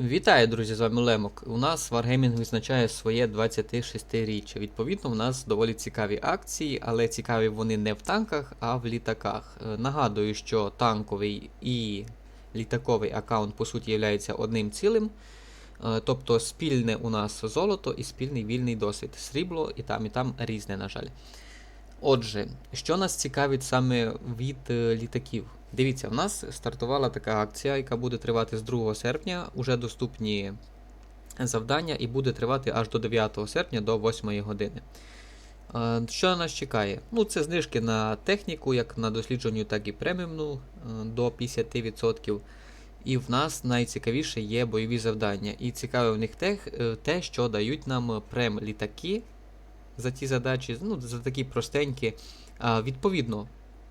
Вітаю, друзі, з вами Лемок. У нас Wargaming відзначає своє 26-річчя. Відповідно, у нас доволі цікаві акції, але цікаві вони не в танках, а в літаках. Е, Нагадую, що танковий і літаковий аккаунт по суті являються одним цілим. Е, Тобто спільне у нас золото і спільний вільний досвід. Срібло і там, і там різне, на жаль. Отже, що нас цікавить саме від е, літаків? Дивіться, в нас стартувала така акція, яка буде тривати з 2 серпня. Уже доступні завдання і буде тривати аж до 9 серпня до 8 години. Е, Що нас чекає? Ну, це знижки на техніку, як на дослідженню, так і преміумну е, до 50%. І в нас найцікавіше є бойові завдання. І цікаве в них те, те що дають нам прем-літаки за ті задачі, ну, за такі простенькі. А, відповідно,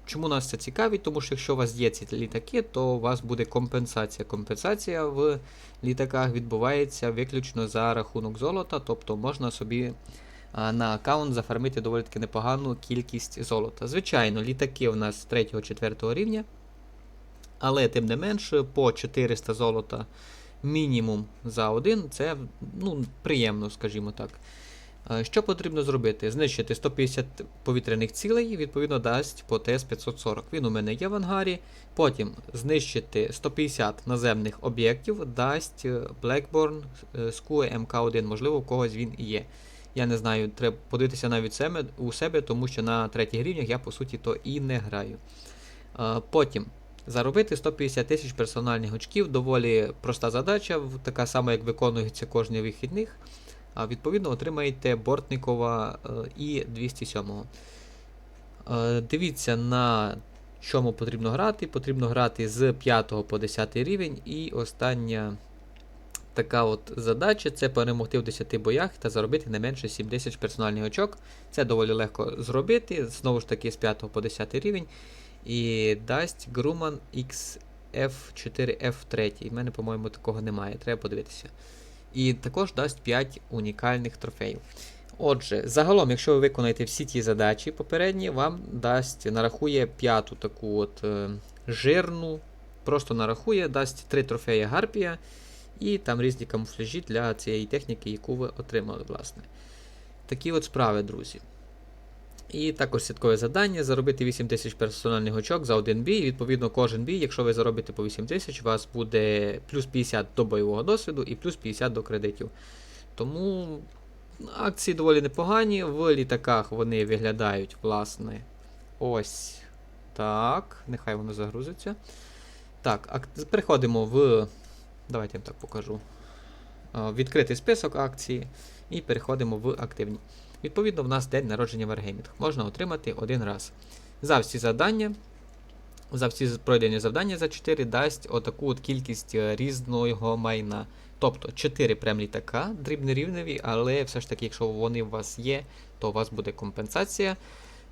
чому нас це цікавить? Тому що якщо у вас є ці літаки, то у вас буде компенсація. Компенсація в літаках відбувається виключно за рахунок золота, тобто можна собі на аккаунт зафармити доволі таки непогану кількість золота. Звичайно, літаки у нас 3-4 рівня, але тим не менш по 400 золота мінімум за один, це ну, приємно, скажімо так. Е, Що потрібно зробити? Знищити 150 повітряних цілей, відповідно дасть по ТС-540. Він у мене є в ангарі. Потім знищити 150 наземних об'єктів, дасть е, Blackburn е, SKU МК1, можливо, у когось він і є. Я не знаю, треба подивитися навіть себе, у себе, тому що на третіх рівнях я по суті то і не граю. Е, Потім заробити 150 тисяч персональних очків, доволі проста задача, така сама, як виконується кожні вихідних. А відповідно отримаєте Бортникова е, і 207. Е, Дивіться, на чому потрібно грати. Потрібно грати з 5 по 10 рівень. І остання така от задача це перемогти в 10 боях та заробити не менше 70 персональних очок. Це доволі легко зробити. Знову ж таки, з 5 по 10 рівень. І дасть Grumman XF4F3. У мене, по-моєму, такого немає. Треба подивитися. І також дасть 5 унікальних трофеїв. Отже, загалом, якщо ви виконаєте всі ті задачі попередні, вам дасть, нарахує п'яту таку от е, жирну, просто нарахує, дасть 3 трофеї Гарпія і там різні камуфляжі для цієї техніки, яку ви отримали, власне. Такі от справи, друзі. І також святкове завдання заробити 8 тисяч персональних очок за один бій. Відповідно, кожен бій, якщо ви заробите по 8 тисяч, у вас буде плюс 50 до бойового досвіду і плюс 50 до кредитів. Тому акції доволі непогані. В літаках вони виглядають, власне, ось так. Нехай воно загрузиться. Так, ак- переходимо в. Давайте я вам так покажу. Відкритий список акцій. І переходимо в активні. Відповідно, в нас день народження Wargaming. Можна отримати один раз. За всі завдання, за всі пройдені завдання за 4 дасть отаку от кількість е, різного майна. Тобто 4 прем літака, дрібнорівневі, але все ж таки, якщо вони у вас є, то у вас буде компенсація.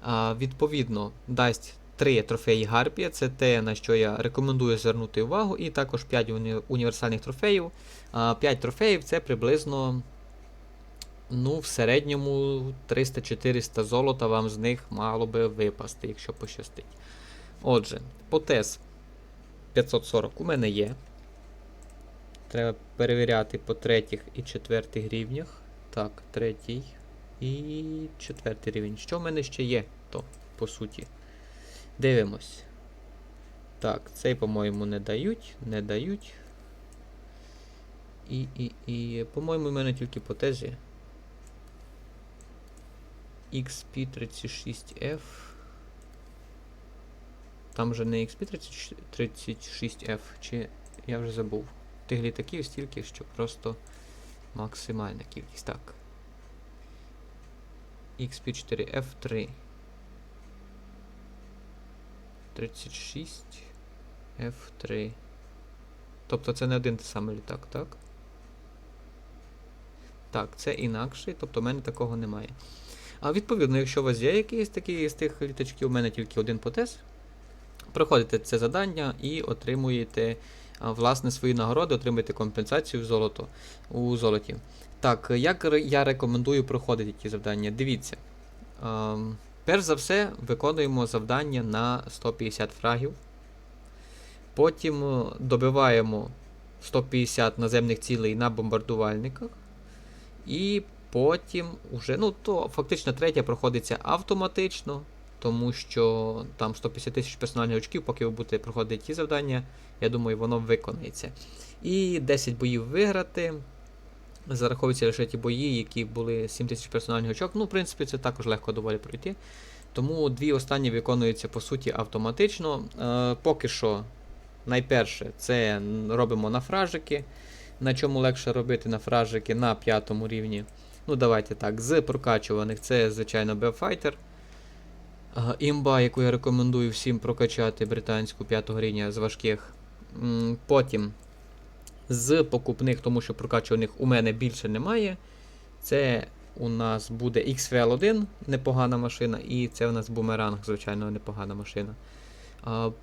А, відповідно, дасть 3 трофеї Гарпія, це те, на що я рекомендую звернути увагу, і також 5 уні- універсальних трофеїв. А, 5 трофеїв це приблизно Ну, в середньому 300-400 золота вам з них мало би випасти, якщо пощастить. Отже, по ТЕС 540 у мене є. Треба перевіряти по третіх і четвертих рівнях. Так, третій і четвертий рівень. Що в мене ще є, то, по суті. Дивимось. Так, цей, по-моєму, не дають. Не дають. І, і, і, по-моєму, в мене тільки по тезі. XP36F. Там вже не XP36F, чи я вже забув. Тих літаків стільки, що просто максимальна кількість. Так. XP4F3. 36 F3. Тобто це не один той самий літак, так? Так, це інакший, тобто в мене такого немає. А відповідно, якщо у вас є якийсь такий з тих літачків, у мене тільки один потес, проходите це завдання і отримуєте власне свої нагороди, отримуєте компенсацію в золото, у золоті. Так, як я рекомендую проходити ті завдання? Дивіться. Ем, перш за все, виконуємо завдання на 150 фрагів. Потім е, добиваємо 150 наземних цілей на бомбардувальниках. І потім уже, ну, то фактично третя проходиться автоматично, тому що там 150 тисяч персональних очків, поки ви будете проходити ті завдання, я думаю, воно виконається. І 10 боїв виграти. Зараховуються лише ті бої, які були 7 тисяч персональних очок. Ну, в принципі, це також легко доволі пройти. Тому дві останні виконуються по суті автоматично. Е, поки що, найперше, це робимо на фражики. На чому легше робити на фражики на п'ятому рівні. Ну, давайте так, з прокачуваних це, звичайно, Beofighter. Е, Імба, яку я рекомендую всім прокачати британську п'ятого рівня з важких. Потім з покупних, тому що прокачуваних у мене більше немає. Це у нас буде XVL1, непогана машина, і це у нас бумеранг, звичайно, непогана машина.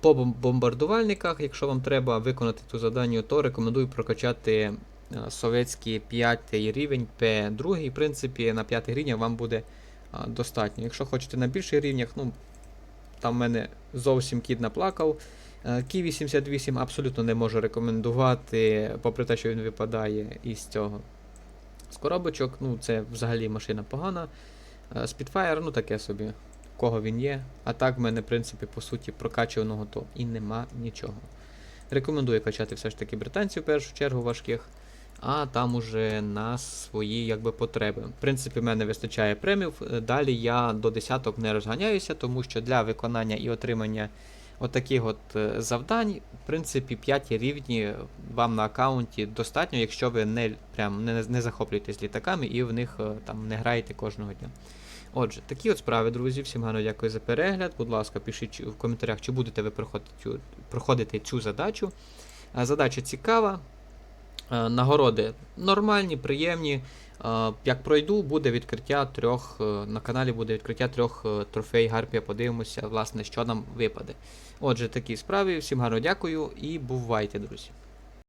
По бомбардувальниках, якщо вам треба виконати ту заданню, то рекомендую прокачати совєтський 5 рівень P2. В принципі, на 5 рівнях вам буде достатньо. Якщо хочете на більших рівнях, ну там в мене зовсім кіт наплакав. Кі 88 абсолютно не можу рекомендувати, попри те, що він випадає із цього. З коробочок, ну це взагалі машина погана. Е, Spitfire, ну таке собі, кого він є. А так в мене, в принципі, по суті, прокачуваного то і нема нічого. Рекомендую качати все ж таки британців в першу чергу важких, а там уже на свої якби, потреби. В принципі, в мене вистачає премів. Е, Далі я до десяток не розганяюся, тому що для виконання і отримання отаких от е, завдань, в принципі, 5 рівні вам на аккаунті достатньо, якщо ви не, прям, не, не захоплюєтесь літаками і в них е, там не граєте кожного дня. Отже, такі от справи, друзі. Всім гарно дякую за перегляд. Будь ласка, пишіть в коментарях, чи будете ви проходити цю, проходити цю задачу. Задача цікава. Е, Нагороди нормальні, приємні. Е, Як пройду, буде відкриття трьох. е, На каналі буде відкриття трьох трофей Гарпія. Подивимося, власне, що нам випаде. Отже, такі справи. Всім гарно дякую і бувайте, друзі.